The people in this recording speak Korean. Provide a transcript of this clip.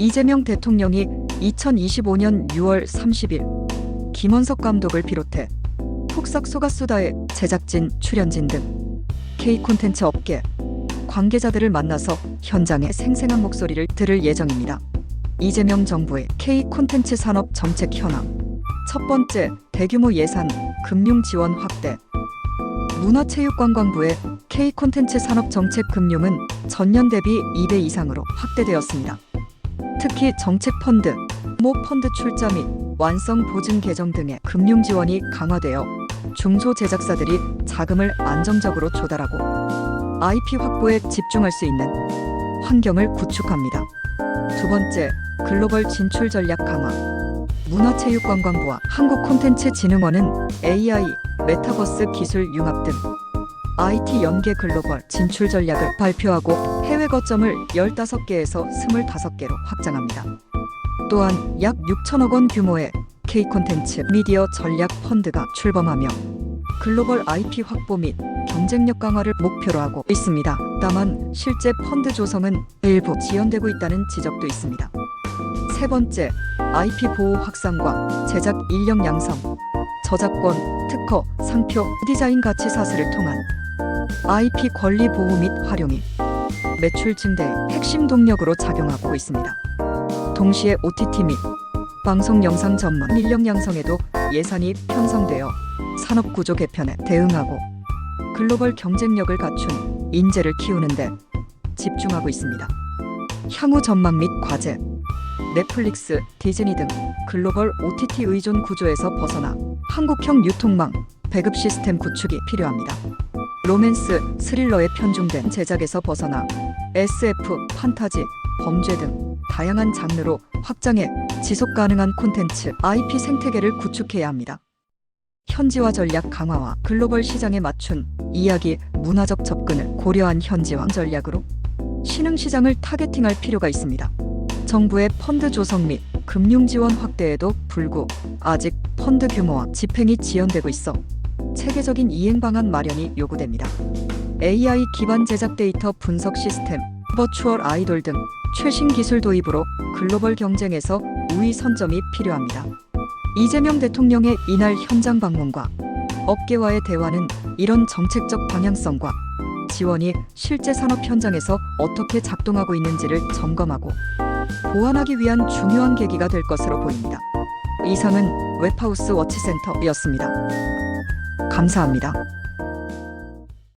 이재명 대통령이 2025년 6월 30일 김원석 감독을 비롯해 폭삭 소가수다의 제작진, 출연진 등 K 콘텐츠 업계 관계자들을 만나서 현장의 생생한 목소리를 들을 예정입니다. 이재명 정부의 K 콘텐츠 산업 정책 현황. 첫 번째, 대규모 예산, 금융 지원 확대. 문화체육관광부의 K 콘텐츠 산업 정책 금융은 전년 대비 2배 이상으로 확대되었습니다. 특히 정책 펀드, 모 펀드 출자 및 완성 보증 계정 등의 금융 지원이 강화되어 중소 제작사들이 자금을 안정적으로 조달하고 IP 확보에 집중할 수 있는 환경을 구축합니다. 두 번째, 글로벌 진출 전략 강화. 문화체육관광부와 한국콘텐츠진흥원은 AI, 메타버스 기술 융합 등 IT 연계 글로벌 진출 전략을 발표하고 해외 거점을 15개에서 25개로 확장합니다. 또한 약 6천억 원 규모의 K 콘텐츠 미디어 전략 펀드가 출범하며 글로벌 IP 확보 및 경쟁력 강화를 목표로 하고 있습니다. 다만 실제 펀드 조성은 일부 지연되고 있다는 지적도 있습니다. 세 번째, IP 보호 확산과 제작 인력 양성, 저작권, 특허, 상표, 디자인 가치 사슬을 통한 IP 권리 보호 및 활용이 매출 증대의 핵심 동력으로 작용하고 있습니다. 동시에 OTT 및 방송 영상 전문 인력 양성에도 예산이 편성되어 산업 구조 개편에 대응하고 글로벌 경쟁력을 갖춘 인재를 키우는 데 집중하고 있습니다. 향후 전망 및 과제 넷플릭스, 디즈니 등 글로벌 OTT 의존 구조에서 벗어나 한국형 유통망, 배급 시스템 구축이 필요합니다. 로맨스, 스릴러에 편중된 제작에서 벗어나 SF, 판타지, 범죄 등 다양한 장르로 확장해 지속 가능한 콘텐츠 IP 생태계를 구축해야 합니다. 현지화 전략 강화와 글로벌 시장에 맞춘 이야기 문화적 접근을 고려한 현지화 전략으로 신흥 시장을 타겟팅할 필요가 있습니다. 정부의 펀드 조성 및 금융 지원 확대에도 불구 아직 펀드 규모와 집행이 지연되고 있어 체계적인 이행 방안 마련이 요구됩니다. AI 기반 제작 데이터 분석 시스템, 버추얼 아이돌 등 최신 기술 도입으로 글로벌 경쟁에서 우위 선점이 필요합니다. 이재명 대통령의 이날 현장 방문과 업계와의 대화는 이런 정책적 방향성과 지원이 실제 산업 현장에서 어떻게 작동하고 있는지를 점검하고 보완하기 위한 중요한 계기가 될 것으로 보입니다. 이상은 웹하우스 워치센터였습니다. 감사합니다.